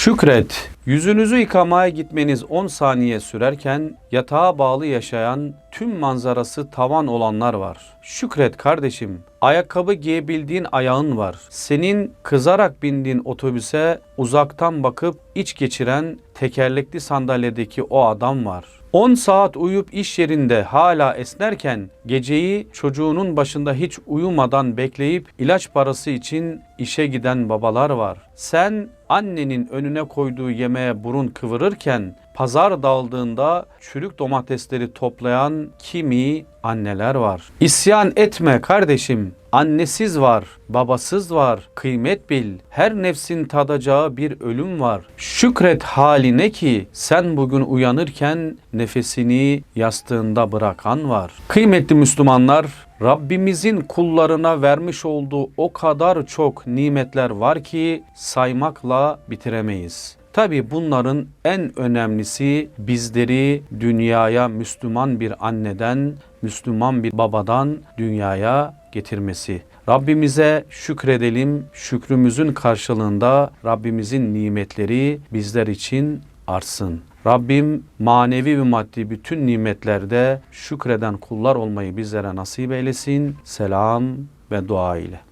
Şükret. Yüzünüzü yıkamaya gitmeniz 10 saniye sürerken yatağa bağlı yaşayan tüm manzarası tavan olanlar var. Şükret kardeşim. Ayakkabı giyebildiğin ayağın var. Senin kızarak bindiğin otobüse uzaktan bakıp iç geçiren tekerlekli sandalyedeki o adam var. 10 saat uyuyup iş yerinde hala esnerken geceyi çocuğunun başında hiç uyumadan bekleyip ilaç parası için işe giden babalar var. Sen annenin önüne koyduğu yemeğe burun kıvırırken pazar daldığında çürük domatesleri toplayan kimi anneler var. İsyan etme kardeşim. Annesiz var, babasız var. Kıymet bil. Her nefsin tadacağı bir ölüm var. Şükret haline ki sen bugün uyanırken nefesini yastığında bırakan var. Kıymetli Müslümanlar, Rabbimizin kullarına vermiş olduğu o kadar çok nimetler var ki saymakla bitiremeyiz. Tabi bunların en önemlisi bizleri dünyaya Müslüman bir anneden, Müslüman bir babadan dünyaya getirmesi. Rabbimize şükredelim. Şükrümüzün karşılığında Rabbimizin nimetleri bizler için artsın. Rabbim manevi ve maddi bütün nimetlerde şükreden kullar olmayı bizlere nasip eylesin. Selam ve dua ile.